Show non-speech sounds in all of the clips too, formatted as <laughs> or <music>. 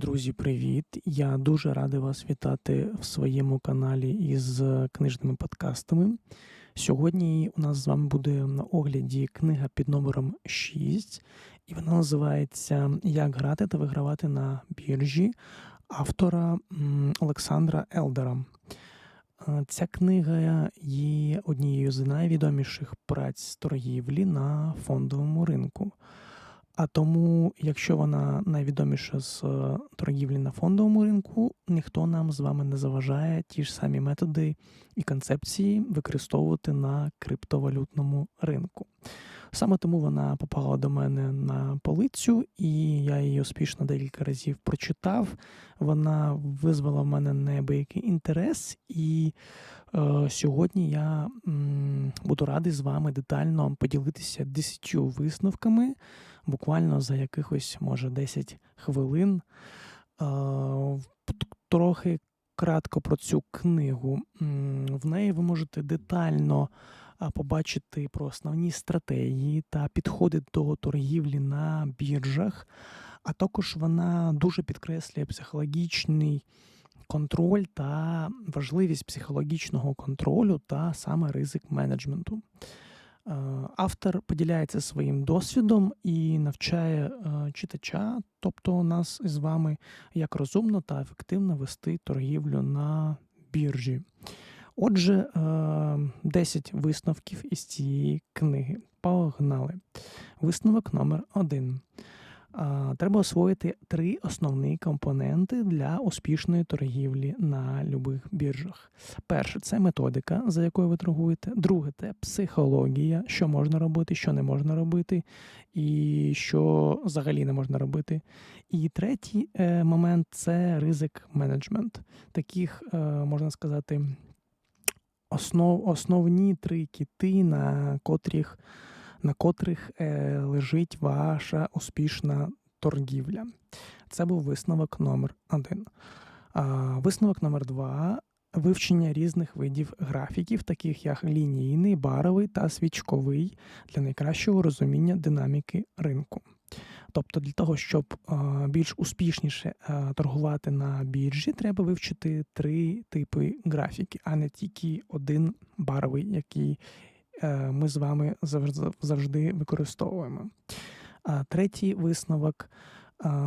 Друзі, привіт! Я дуже радий вас вітати в своєму каналі із книжними подкастами. Сьогодні у нас з вами буде на огляді книга під номером 6, і вона називається Як грати та вигравати на біржі автора Олександра Елдера. Е, Ця книга є однією з найвідоміших праць торгівлі на фондовому ринку. А тому, якщо вона найвідоміша з е, торгівлі на фондовому ринку, ніхто нам з вами не заважає ті ж самі методи і концепції використовувати на криптовалютному ринку. Саме тому вона попала до мене на полицю, і я її успішно декілька разів прочитав. Вона визвала в мене неабиякий інтерес, і е, сьогодні я м, буду радий з вами детально поділитися 10 висновками, буквально за якихось, може, 10 хвилин. Е, трохи кратко про цю книгу. В неї ви можете детально побачити про основні стратегії та підходи до торгівлі на біржах, а також вона дуже підкреслює психологічний контроль та важливість психологічного контролю та саме ризик менеджменту. Автор поділяється своїм досвідом і навчає е, читача, тобто нас з вами, як розумно та ефективно вести торгівлю на біржі. Отже, е, 10 висновків із цієї книги. Погнали. Висновок номер 1 Треба освоїти три основні компоненти для успішної торгівлі на любих біржах. Перше це методика, за якою ви торгуєте. Друге це психологія, що можна робити, що не можна робити, і що взагалі не можна робити. І третій е, момент це ризик менеджмент. Таких, е, можна сказати, основ, основні три кіти, на котрих на котрих е, лежить ваша успішна торгівля. Це був висновок номер один. А, Висновок номер два вивчення різних видів графіків, таких як лінійний, баровий та свічковий, для найкращого розуміння динаміки ринку. Тобто, для того, щоб більш успішніше торгувати на біржі, треба вивчити три типи графіки, а не тільки один баровий, який Е, ми з вами завжди використовуємо. Третій висновок.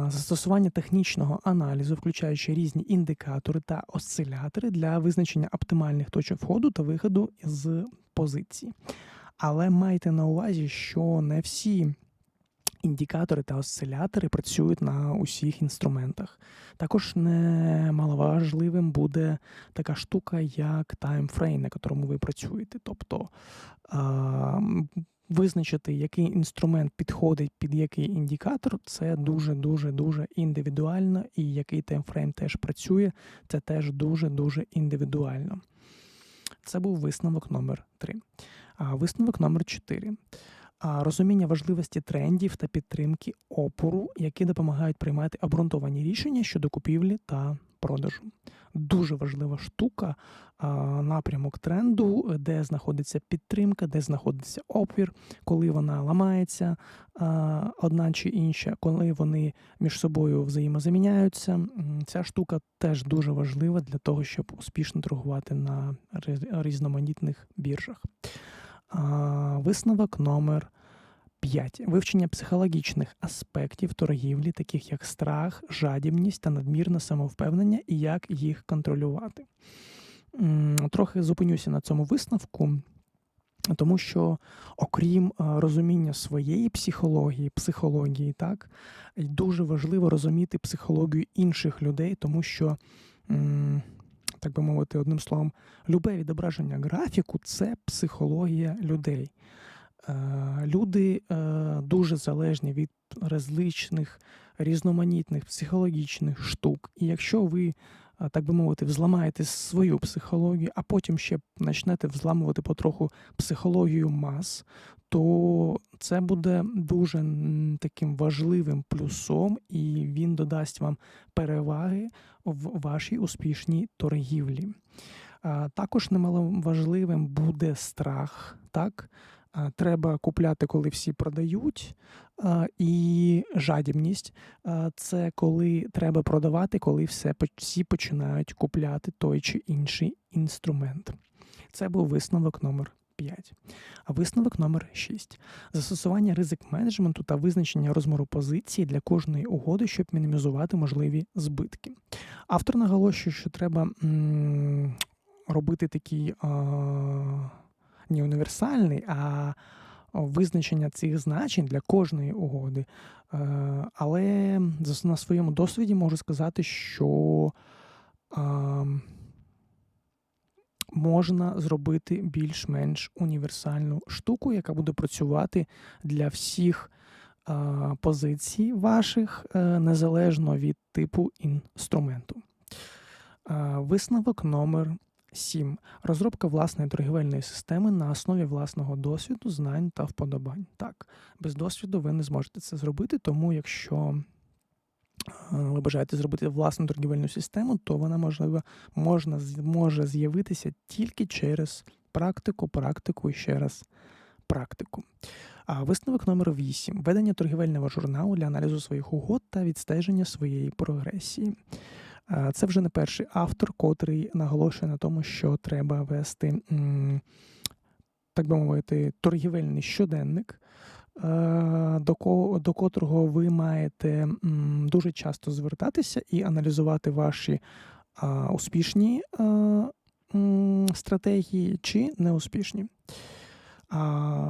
Застосування технічного аналізу, включаючи різні індикатори та осцилятори для визначення оптимальних точок входу та виходу з позиції. Але майте на увазі, що не всі індикатори та осцилятори працюють на усіх інструментах. Також немаловажливим буде така штука, як таймфрейм, на якому ви працюєте. Тобто визначити, який інструмент підходить під який індикатор, це дуже-дуже дуже індивідуально, і який таймфрейм теж працює, це теж дуже-дуже індивідуально. Це був висновок номер 3. А висновок номер 4 розуміння важливості трендів та підтримки опору, які допомагають приймати обґрунтовані рішення щодо купівлі та продажу. Дуже важлива штука, напрямок тренду, де знаходиться підтримка, де знаходиться опір, коли вона ламається одна чи інша, коли вони між собою взаємозаміняються. Ця штука теж дуже важлива для того, щоб успішно торгувати на різноманітних біржах. Висновок номер 5. Вивчення психологічних аспектів торгівлі, таких як страх, жадібність та надмірне самовпевнення, і як їх контролювати. Трохи зупинюся на цьому висновку, тому що, окрім розуміння своєї психології, психології, так, дуже важливо розуміти психологію інших людей, тому що так би мовити, одним словом, любе відображення графіку це психологія людей. Е, люди е, дуже залежні від различних різноманітних психологічних штук. І якщо ви, так би мовити, взламаєте свою психологію, а потім ще почнете взламувати потроху психологію мас, то це буде дуже таким важливим плюсом, і він додасть вам переваги в вашій успішній торгівлі. Також немаловажливим буде страх, так? Треба купляти, коли всі продають. І жадібність це коли треба продавати, коли все, всі починають купляти той чи інший інструмент. Це був висновок номер 5. А висновок номер 6. Застосування ризик менеджменту та визначення розміру позиції для кожної угоди, щоб мінімізувати можливі збитки. Автор наголошує, що треба м- робити такий а, не універсальний, а визначення цих значень для кожної угоди. Е, але на своєму досвіді можу сказати, що можна зробити більш-менш універсальну штуку, яка буде працювати для всіх позицій ваших е, незалежно від типу інструменту. Висновок номер 7. Розробка власної торгівельної системи на основі власного досвіду, знань та вподобань. Так, без досвіду ви не зможете це зробити, тому якщо ви бажаєте зробити власну торгівельну систему, то вона можливо можна, може з'явитися тільки через практику, практику і ще раз практику. А Висновок номер 8. Ведення торгівельного журналу для аналізу своїх угод та відстеження своєї прогресії. Це вже не перший автор, котрий наголошує на тому, що треба вести, так би мовити, торгівельний щоденник. До ко, до котрого ви маєте дуже часто звертатися і аналізувати ваші успішні стратегії чи неуспішні.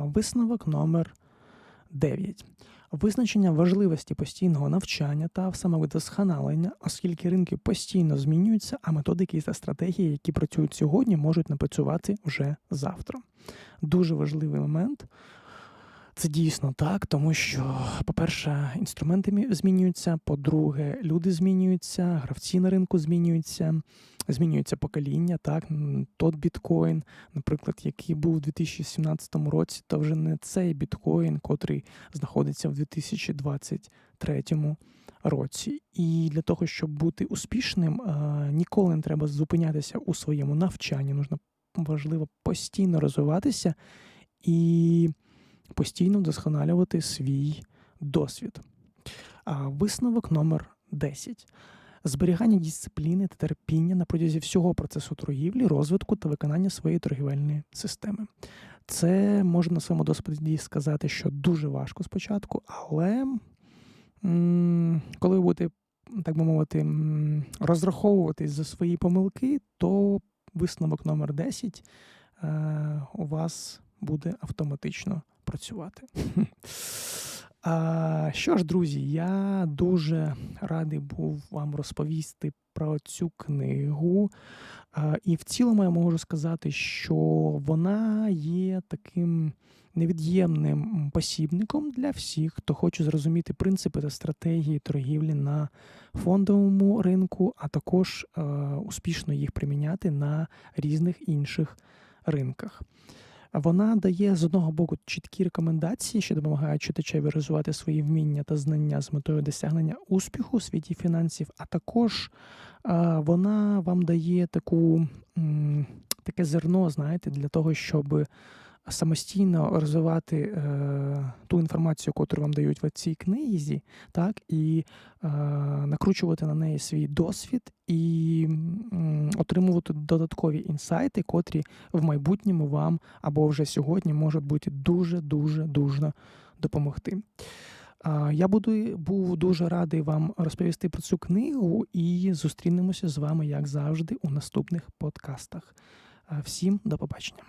Висновок номер 9. Визначення важливості постійного навчання та самовидосконалення, оскільки ринки постійно змінюються, а методики та стратегії, які працюють сьогодні, можуть не працювати вже завтра. Дуже важливий момент. Це дійсно так, тому що, по-перше, інструменти змінюються. По-друге, люди змінюються, гравці на ринку змінюються, змінюється покоління. Так, тот біткоін, наприклад, який був у 2017 році, то вже не цей біткоін, котрий знаходиться в 2023 році. І для того, щоб бути успішним, ніколи не треба зупинятися у своєму навчанні. Нужно важливо постійно розвиватися і постійно вдосконалювати свій досвід. А Висновок номер 10. Зберігання дисципліни та терпіння на протязі всього процесу торгівлі, розвитку та виконання своєї торгівельної системи. Це можна на своєму досвіді сказати, що дуже важко спочатку, але коли ви будете, так би мовити, розраховуватись за свої помилки, то висновок номер 10 е, у вас буде автоматично працювати. <laughs> А, Що ж, друзі, я дуже радий був вам розповісти про цю книгу. А, І в цілому я можу сказати, що вона є таким невід'ємним посібником для всіх, хто хоче зрозуміти принципи та стратегії торгівлі на фондовому ринку, а також а, успішно їх приміняти на різних інших ринках. Вона дає з одного боку чіткі рекомендації, що допомагають читачеві розвивати свої вміння та знання з метою досягнення успіху у світі фінансів, а також вона вам дає таку таке зерно, знаєте, для того, щоб самостійно розвивати е, ту інформацію, яку вам дають в цій книзі, так, і е, накручувати на неї свій досвід і м, отримувати додаткові інсайти, котрі в майбутньому вам або вже сьогодні можуть бути дуже-дуже дуже допомогти. Я буду був дуже радий вам розповісти про цю книгу і зустрінемося з вами, як завжди, у наступних подкастах. Всім до побачення.